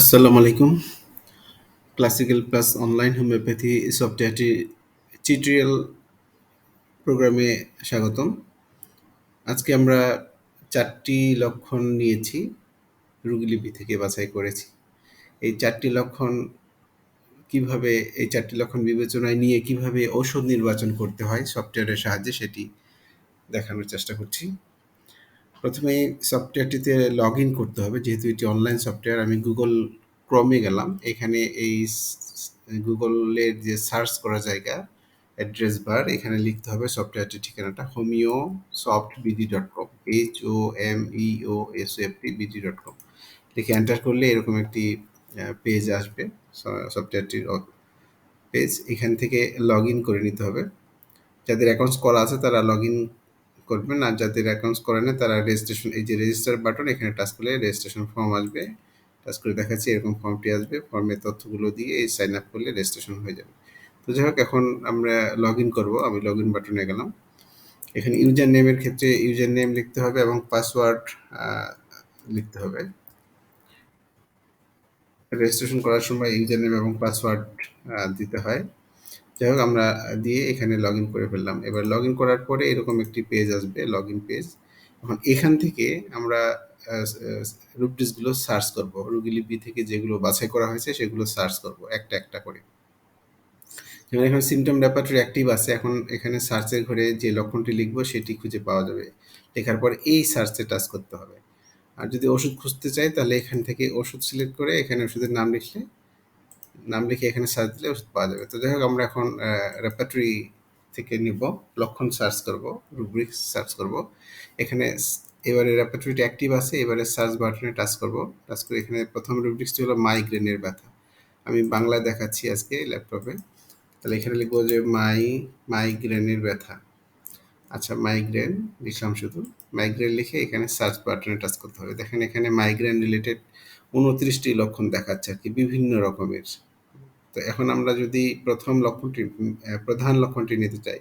আসসালামু আলাইকুম। Classical plus online homeopathy সফটওয়্যারটি টিউটোরিয়াল প্রোগ্রামে স্বাগতম। আজকে আমরা চারটি লক্ষণ নিয়েছি, রোগীলিপি থেকে বাছাই করেছি। এই চারটি লক্ষণ কীভাবে এই চারটি লক্ষণ বিবেচনায় নিয়ে কীভাবে ঔষধ নির্বাচন করতে হয় সফটওয়্যারের সাহায্যে সেটি দেখানোর চেষ্টা করছি। প্রথমে সফটওয়্যারটিতে লগ ইন করতে হবে। যেহেতু এটি অনলাইন সফটওয়্যার আমি গুগল ক্রমে গেলাম। এখানে এই গুগলের যে সার্চ করা জায়গা অ্যাড্রেস বার এখানে লিখতে হবে সফটওয়্যারটির ঠিকানাটা homeo soft BD dot com H O M E O S F T BD dot com লিখে এন্টার করলে এরকম একটি পেজ আসবে সফটওয়্যারটির পেজ এখান থেকে লগ ইন করে নিতে হবে। যাদের অ্যাকাউন্টস করা আছে, তারা লগ ইন করবেন আর যাদের অ্যাকাউন্টস করে না, তারা রেজিস্ট্রেশন এই যে রেজিস্টার বাটন এখানে টাচ করলে রেজিস্ট্রেশন ফর্ম আসবে। টাচ করে দেখাচ্ছি, এরকম ফর্মটি আসবে। ফর্মের তথ্যগুলো দিয়ে এই সাইন আপ করলে রেজিস্ট্রেশন হয়ে যাবে। তো যাই হোক, এখন আমরা লগ ইন করব। আমি লগ ইন বাটনে গেলাম। এখানে ইউজার নেমের ক্ষেত্রে ইউজার নেম লিখতে হবে এবং পাসওয়ার্ড লিখতে হবে। রেজিস্ট্রেশন করার সময় ইউজার নেম এবং পাসওয়ার্ড দিতে হয়। যাই হোক আমরা দিয়ে এখানে লগ ইন করে ফেললাম। এবার লগ ইন করার পরে এরকম একটি পেজ আসবে লগ ইন পেজ এখন এখান থেকে আমরা রুপডিসগুলো সার্চ করব। রুগীলিপি থেকে যেগুলো বাছাই করা হয়েছে সেগুলো সার্চ করব, একটা একটা করে। যেমন এখানে সিমটম রেপার্টরি অ্যাক্টিভ আছে, এখন এখানে সার্চের ঘরে যে লক্ষণটি লিখব সেটি খুঁজে পাওয়া যাবে। লেখার পর এই সার্চে টাচ করতে হবে। আর যদি ওষুধ খুঁজতে চাই, তাহলে এখান থেকে ওষুধ সিলেক্ট করে এখানে ওষুধের নাম লিখলে নাম লিখে এখানে সার্চ দিলে ওষুধ পাওয়া যাবে। তো যাই হোক, আমরা এখন রেপার্টরি থেকে নিব, লক্ষণ সার্চ করব রুব্রিক সার্চ করব। এখানে এবারে রেপার্টরিটা অ্যাক্টিভ আছে, এবারে সার্চ বাটনে টাচ করব। টাচ করে এখানে প্রথম রুব্রিক্সটি হলো মাইগ্রেনের ব্যথা। আমি বাংলায় দেখাচ্ছি আজকে ল্যাপটপে তাহলে এখানে লিখব যে মাই মাইগ্রেনের ব্যথা। আচ্ছা মাইগ্রেন লিখলাম শুধু মাইগ্রেন লিখে এখানে সার্চ বাটনে টাচ করতে হবে। দেখেন এখানে মাইগ্রেন রিলেটেড উনত্রিশটি লক্ষণ দেখাচ্ছে আর কি, বিভিন্ন রকমের। তো এখন আমরা যদি প্রথম লক্ষণটি প্রধান লক্ষণটি নিতে চাই,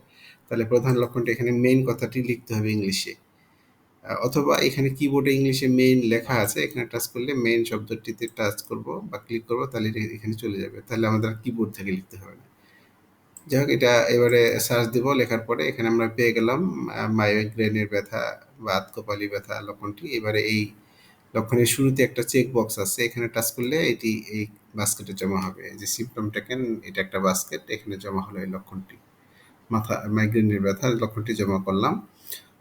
তাহলে প্রধান লক্ষণটি এখানে মেইন কথাটি লিখতে হবে ইংলিশে। অথবা এখানে কিবোর্ডে ইংলিশে মেইন লেখা আছে, এখানে টাচ করলে মেইন শব্দটিতে টাচ করব বা ক্লিক করব, তাহলে এখানে চলে যাবে। তাহলে আমাদের কিবোর্ড থেকে লিখতে হবে না। যাই হোক, এটা এবারে সার্চ দিব, লেখার পরে এখানে আমরা পেয়ে গেলাম মাইগ্রেনের ব্যথা বা আতকপালি ব্যথা লক্ষণটি। এবারে এই লক্ষণের শুরুতে একটা চেক বক্স আছে, এখানে টাচ করলে এটি এই বাস্কেটে জমা হবে। যে সিমটম টেকেন এটা একটা বাস্কেট এখানে জমা হলো এই লক্ষণটি। মাথা মাইগ্রেনের ব্যথা, লক্ষণটি জমা করলাম।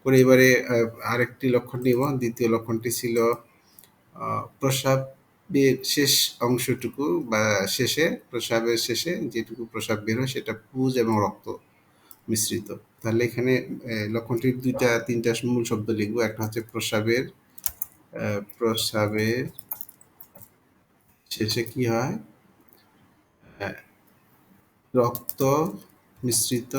করে এবারে আরেকটি লক্ষণ নিব। দ্বিতীয় লক্ষণটি ছিল প্রস্রাবের শেষ অংশটুকু বা শেষে প্রস্রাবের শেষে যেটুকু প্রস্রাব বের হয় সেটা পুজ এবং রক্ত মিশ্রিত। তাহলে এখানে লক্ষণটির দুইটা, তিনটা মূল শব্দ লিখব। একটা হচ্ছে প্রস্রাবের প্রস্রাবের শেষে কি হয়? রক্ত মিশ্রিত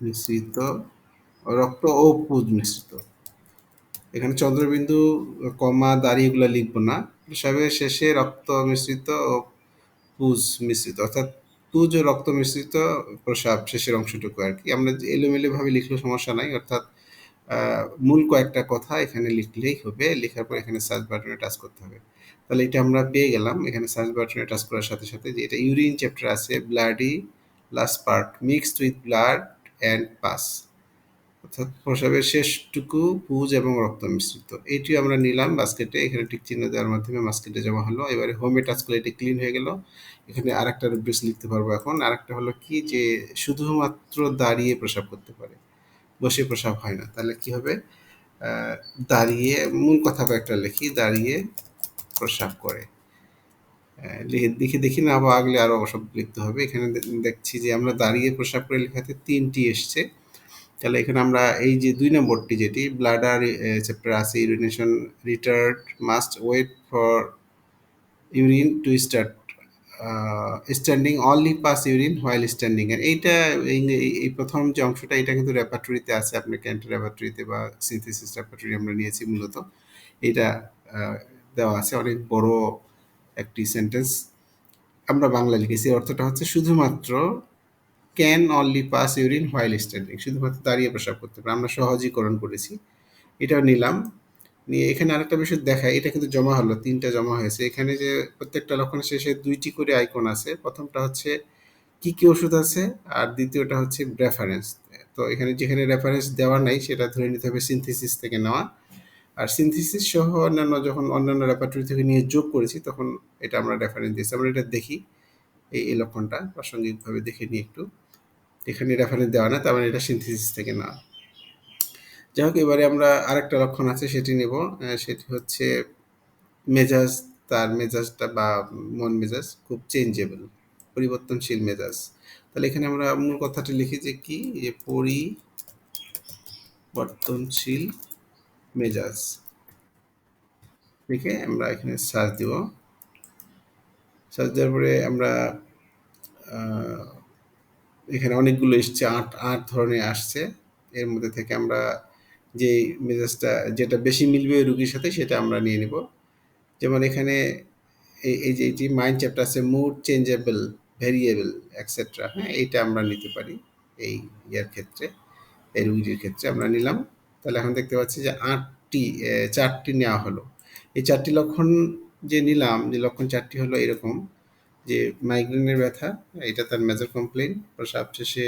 মিশ্রিত রক্ত ও পুজ মিশ্রিত। এখানে চন্দ্রবিন্দু, কমা, দাড়ি এগুলো লিখব না। প্রসাবের শেষে রক্ত মিশ্রিত ও পুজ মিশ্রিত। অর্থাৎ ও রক্ত মিশ্রিত প্রসাব, শেষের অংশটুকু আর কি, আমরা এলোমেলো ভাবে লিখলেও সমস্যা নাই, অর্থাৎ মূল কয়েকটা কথা এখানে লিখলেই হবে, লেখার পর এখানে সার্চ বাটনে টাচ করতে হবে। তাহলে এটা আমরা পেয়ে গেলাম, এখানে সার্চ বাটনে টাচ করার সাথে সাথে যে এটা ইউরিন চ্যাপ্টার আছে bloody last part mixed with blood and pass অর্থাৎ প্রসাবের শেষটুকু পুজ এবং রক্ত মিশ্রিত। এইটি আমরা নিলাম বাস্কেটে। এখানে টিক চিহ্ন দেওয়ার মাধ্যমে বাস্কেটে জমা হলো। এবারে হোমে টাচ করলে এটি ক্লিন হয়ে গেল। এখানে আরেকটা রুব্রিক্স লিখতে পারব এখন। আরেকটা হলো কি যে শুধুমাত্র দাঁড়িয়ে প্রসাব করতে পারে। বসে প্রসাব হয় না। তাহলে কি হবে? দাঁড়িয়ে মূল কথা কয়েকটা লিখি, দাঁড়িয়ে প্রসাব করে। দেখে দেখি না, আবার আগলে আরও সব লিখতে হবে। এখানে দেখছি যে আমরা দাঁড়িয়ে প্রসাব করে লেখাতে তিনটি এসছে। তাহলে এখানে আমরা এই যে দুই নম্বরটি যেটি ব্লাডার চ্যাপ্টার আছে urination retard must wait for urine to start standing only pass urine while standing এইটা এই প্রথম যে অংশটা, এটা কিন্তু রেপার্টরিতে আছে আপনার ক্যান্ট রেপার্টরিতে বা সিনথেসিস রেপার্টরি আমরা নিয়েছি মূলত। এটা দেওয়া আছে, অনেক বড় একটি সেন্টেন্স আমরা বাংলা লিখেছি, অর্থটা হচ্ছে শুধুমাত্র can only pass urine while standing শুধুমাত্র দাঁড়িয়ে প্রসাব করতে পারে। আমরা সহজীকরণ করেছি। এটাও নিলাম। নিয়ে এখানে আরেকটা বিষয় দেখায় এটা কিন্তু জমা হলো, তিনটা জমা হয়েছে। এখানে যে প্রত্যেকটা লক্ষণ শেষে দুইটি করে আইকন আছে। প্রথমটা হচ্ছে কি কি ওষুধ আছে, আর দ্বিতীয়টা হচ্ছে রেফারেন্স তো এখানে যেখানে রেফারেন্স দেওয়া নাই, সেটা ধরে নিতে হবে সিনথেসিস থেকে নেওয়া। আর সিনথেসিস সহ অন্যান্য যখন অন্যান্য রেপার্টরি থেকে নিয়ে যোগ করেছি, তখন এটা আমরা রেফারেন্স দিয়েছি। আমরা এটা দেখি এই লক্ষণটা প্রাসঙ্গিকভাবে দেখে নিই একটু। এখানে রেফারেন্স দেওয়া না, তার মানে এটা সিনথেসিস থেকে না। যাই হোক এবারে আমরা আরেকটা লক্ষণ আছে, সেটি নেব। সেটি হচ্ছে মেজাজ, তার মেজাজটা বা মন মেজাজ খুব চেঞ্জেবল পরিবর্তনশীল মেজাজ। তাহলে এখানে আমরা মূল কথাটি লিখি যে কি? যে পরিবর্তনশীল মেজাজ। লিখে আমরা এখানে সার্চ দিব। সার্চ দেওয়ার পরে আমরা এখানে অনেকগুলো এসছে, আট আট ধরনের আসছে। এর মধ্যে থেকে আমরা যে মেজাজটা, যেটা বেশি মিলবে রুগীর সাথে সেটা আমরা নিয়ে নিব। যেমন এখানে এই যে এটি মাইন্ড চ্যাপ্টার আছে মুড চেঞ্জেবল ভেরিয়েবল এক্সেট্রা হ্যাঁ এইটা আমরা নিতে পারি এই ইয়ার ক্ষেত্রে, এই রুগীটির ক্ষেত্রে আমরা নিলাম। তাহলে এখন দেখতে পাচ্ছি যে আটটি চারটি নেওয়া হলো। এই চারটি লক্ষণ যে নিলাম, যে লক্ষণ চারটি হলো এরকম। যে মাইগ্রেনের ব্যথা, এটা তার মেজর কমপ্লেন প্রসাব শেষে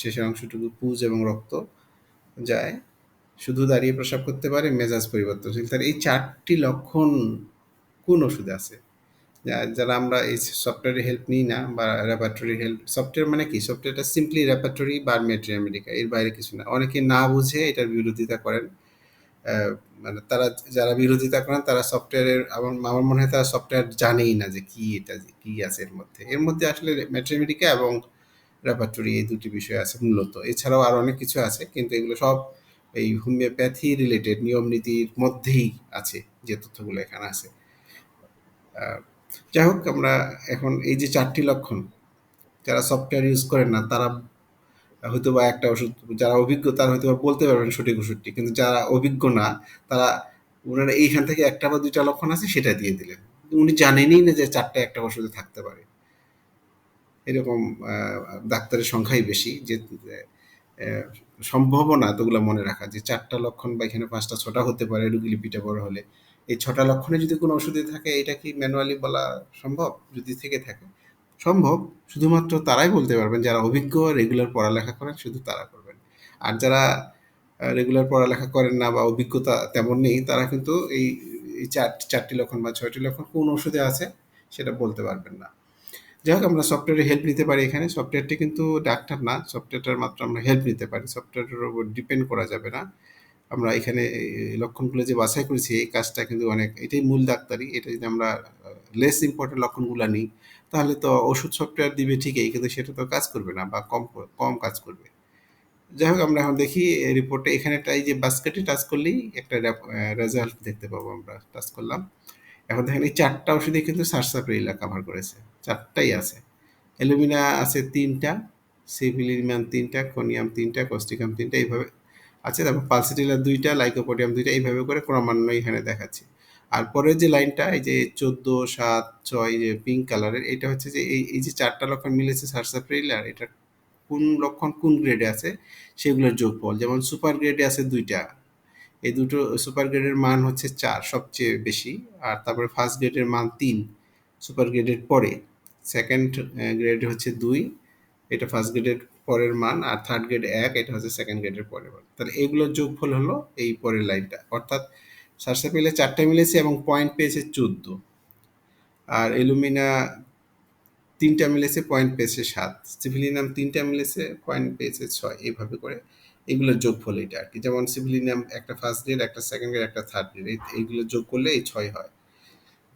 শেষের অংশটুকু পুজ এবং রক্ত যায়। শুধু দাঁড়িয়ে প্রসাব করতে পারে, মেজাজ পরিবর্তনশীল। তার এই চারটি লক্ষণ কোন ওষুধে আছে? যারা আমরা এই সফটওয়্যারের হেল্প নিই না বা র্যাপাটরি হেল্প সফটওয়্যার মানে কি? সফটওয়্যারটা সিম্পলি র্যাপাটরি বা মেট্রিয়ামেডিকা এর বাইরে কিছু না। অনেকে না বুঝে এটার বিরোধিতা করেন। মানে তারা যারা বিরোধিতা করেন তারা সফটওয়্যারের আমার আমার মনে হয় তারা সফটওয়্যার জানেই না যে কি এটা, কি আছে এর মধ্যে। এর মধ্যে আসলে ম্যাট্রিমেডিকা এবং রেপার্টরি এই দুটি বিষয় আছে মূলত। এছাড়াও আর অনেক কিছু আছে, কিন্তু এগুলো সব এই হোমিওপ্যাথি রিলেটেড নিয়ম নীতির মধ্যেই আছে যে তথ্যগুলো এখানে আছে। যাই হোক, আমরা এখন এই যে চারটি লক্ষণ, যারা সফটওয়্যার ইউজ করেন না, তারা হয়তো বা একটা ওষুধ, যারা অভিজ্ঞ তারা হয়তো বলতে পারবেন সঠিক ওষুধটি। কিন্তু যারা অভিজ্ঞ না, তারা ওনারা এইখান থেকে একটা বা দুইটা লক্ষণ আছে, সেটা দিয়ে দিলেন। উনি জানেনই না যে চারটা একটা ওষুধে থাকতে পারে। এরকম ডাক্তারের সংখ্যাই বেশি যে সম্ভবও না এতগুলো মনে রাখা যে চারটা লক্ষণ বা এখানে পাঁচটা, ছটা হতে পারে রুগী লিপিটা বড় হলে। এই ছটা লক্ষণে যদি কোনো ওষুধে থাকে, এটা কি ম্যানুয়ালি বলা সম্ভব? যদি থেকে থাকে। সম্ভব, শুধুমাত্র তারাই বলতে পারবেন। যারা অভিজ্ঞ রেগুলার পড়ালেখা করেন, শুধু তারা করবেন। আর যারা রেগুলার পড়ালেখা করেন না বা অভিজ্ঞতা তেমন নেই, তারা কিন্তু এই চার, চারটি লক্ষণ বা ছয়টি লক্ষণ কোন ওষুধে আছে, সেটা বলতে পারবেন না। যাই হোক আমরা সফটওয়্যারে হেল্প নিতে পারি এখানে। সফটওয়্যারটি কিন্তু ডাক্তার না সফটওয়্যারটার মাত্র আমরা হেল্প নিতে পারি। সফটওয়্যারের উপর ডিপেন্ড করা যাবে না। আমরা এখানে লক্ষণগুলো যে বাছাই করেছি, এই কাজটা কিন্তু অনেক, এটাই মূল ডাক্তারি। এটা যদি আমরা লেস ইম্পর্টেন্ট লক্ষণগুলো নিই, তাহলে তো ওষুধ সফটওয়্যার দিবে ঠিকই, কিন্তু সেটা তো কাজ করবে না বা কম কম কাজ করবে। যাই হোক, আমরা এখন দেখি রিপোর্টে এখানে এই যে বাস্কেটে টাচ করলেই একটা রেজাল্ট দেখতে পাবো আমরা টাচ করলাম। এখন দেখেন, এই চারটা ওষুধে কিন্তু সারসাপ্রিলা কাভার করেছে, চারটাই আছে। অ্যালুমিনা আছে তিনটা সিভিলিমিয়াম তিনটা কোনিয়াম তিনটা কস্টিকাম তিনটা, এইভাবে আছে, তারপর পালসিটিলার দুইটা, লাইকোপোডিয়াম দুইটা, এইভাবে করে ক্রমান্বয়ে এখানে দেখাচ্ছে। আর পরের যে লাইনটা, এই যে চোদ্দ, সাত, ছয় যে পিঙ্ক কালারের এটা হচ্ছে যে এই এই যে চারটা লক্ষণ মিলেছে সারসাপ্রিলার এটা কোন লক্ষণ কোন গ্রেডে আছে, সেগুলোর যোগফল। যেমন সুপার গ্রেডে আছে দুইটা, এই দুটো সুপার গ্রেডের মান হচ্ছে চার, সবচেয়ে বেশি। আর তারপরে ফার্স্ট গ্রেডের মান তিন সুপার গ্রেডের পরে। সেকেন্ড গ্রেড হচ্ছে দুই, এটা ফার্স্ট গ্রেডের পরের মান আর থার্ড গ্রেড এক, এটা হচ্ছে সেকেন্ড গ্রেডের পরের মান। তাহলে এগুলোর যোগফল হলো এই পরের লাইনটা। অর্থাৎ পেলে চারটে মিলেছে এবং পয়েন্ট পেয়েছে চোদ্দ। আর এলুমিনা তিনটা মিলেছে পয়েন্ট পেয়েছে সাত। সিভিলিনাম তিনটা মিলেছে পয়েন্ট পেয়েছে ছয়। এইভাবে করে এগুলোর যোগফল এটা আর কি। যেমন সিভিলিনাম একটা ফার্স্ট গ্রেড একটা সেকেন্ড গ্রেড একটা থার্ড গ্রেড এইগুলো যোগ করলে এই ছয় হয়।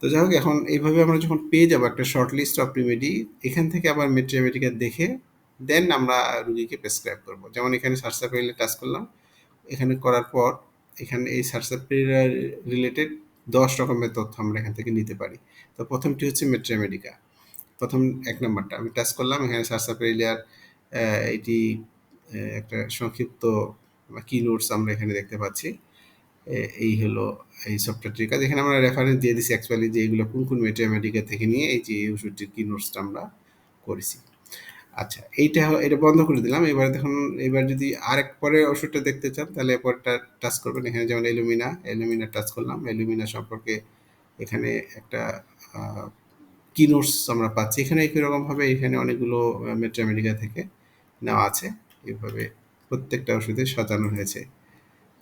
তো যাই হোক, এখন এইভাবে আমরা যখন পেয়ে যাব একটা শর্ট লিস্ট অফ রিমেডি এখান থেকে আবার মেট্রিয়ামেটিকা দেখে দেন আমরা রুগীকে প্রেসক্রাইব করব। যেমন এখানে সারসাপেরিলে টাচ করলাম। এখানে করার পর এখানে এই সারসাপেরিয়া রিলেটেড দশ রকমের তথ্য আমরা এখান থেকে নিতে পারি। তো প্রথমটি হচ্ছে মেট্রামেডিকা প্রথম এক নম্বরটা আমি টাচ করলাম। এখানে সারসাপেরিলিয়ার এটি একটা সংক্ষিপ্ত কি নোটস আমরা এখানে দেখতে পাচ্ছি। এই হলো এই সফটওয়্যারটির কাজ। এখানে আমরা রেফারেন্স দিয়ে দিচ্ছি অ্যাকচুয়ালি যে এগুলো কোন কোন মেট্রামেডিকা থেকে নিয়ে এই যে ওষুধটির কি নোটসটা আমরা করেছি। আচ্ছা এইটা এটা বন্ধ করে দিলাম। এবার দেখুন এবার যদি আরেক পরের ওষুধটা দেখতে চান তাহলে পরেরটা টাচ করবেন। এখানে যেমন Illumina, Illumina টাচ করলাম। Illumina সম্পর্কে এখানে একটা কি নোটস আমরা পাচ্ছি। এখানে একই রকমভাবে এখানে অনেকগুলো আ মেট্রামেডিকা থেকে নেওয়া আছে। এভাবে প্রত্যেকটা ওষুধে সাজানো হয়েছে।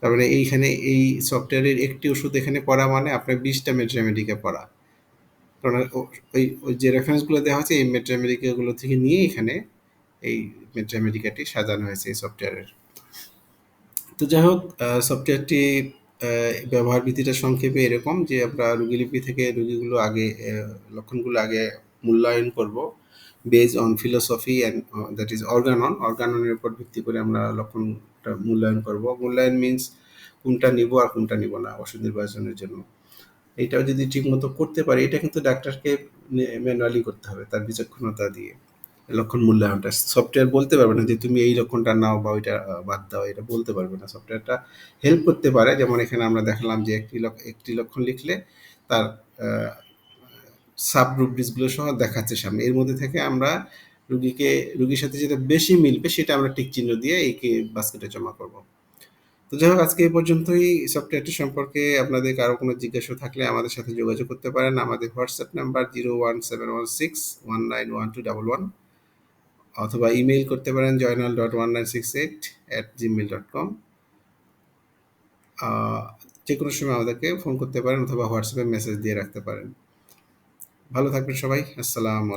তার মানে এইখানে এই সফটওয়্যারের একটি ওষুধ এখানে পড়া মানে আপনার ২০ টা মেট্রামেডিকা পড়া। কারণ ওই ওই যে রেফারেন্সগুলো দেওয়া হয়েছে, এই মেট্রামেডিকা গুলো থেকে নিয়ে এখানে এই মেট্রামেডিকাটি সাজানো হয়েছে এই সফটওয়্যারের। তো যাই হোক সফটওয়্যারটি ব্যবহার বিধিটা সংক্ষেপে এরকম যে আমরা রোগীলিপি থেকে রোগীগুলো আগে লক্ষণগুলো আগে মূল্যায়ন করব। Based on philosophy and that is organon. অর্গাননের উপর ভিত্তি করে আমরা লক্ষণটা মূল্যায়ন করব। মূল্যায়ন মিনস কোনটা নিবো আর কোনটা নিবো না ওষুধ নির্বাচনের জন্য। এইটাও যদি ঠিকমতো করতে পারি, এটা কিন্তু ডাক্তারকে ম্যানুয়ালি করতে হবে তার বিচক্ষণতা দিয়ে। লক্ষণ মূল্যায়নটা। সফটওয়্যার বলতে পারবে না যে তুমি এই লক্ষণটা নাও বা ওইটা বাদ দাও, এটা বলতে পারবে না। সফটওয়্যারটা হেল্প করতে পারে। যেমন এখানে আমরা দেখালাম যে একটি একটি লক্ষণ লিখলে তার সাব রুব্রিক্সগুলো সহ দেখাচ্ছে সামনে। এর মধ্যে থেকে আমরা রুগীকে, রুগীর সাথে যেটা বেশি মিলবে সেটা আমরা টিক চিহ্ন দিয়ে একে বাস্কেটে জমা করব। তো যাই হোক, আজকে এই পর্যন্তই সফটওয়্যারটি সম্পর্কে আপনাদের কারও কোনো জিজ্ঞাসা থাকলে আমাদের সাথে যোগাযোগ করতে পারেন। আমাদের হোয়াটসঅ্যাপ নাম্বার 01716191211 অথবা ইমেল করতে পারেন joynal.1968@gmail.com যে কোনো সময় আমাদেরকে ফোন করতে পারেন অথবা হোয়াটসঅ্যাপে মেসেজ দিয়ে রাখতে পারেন। ভালো থাকবেন সবাই। আসসালামু আলাই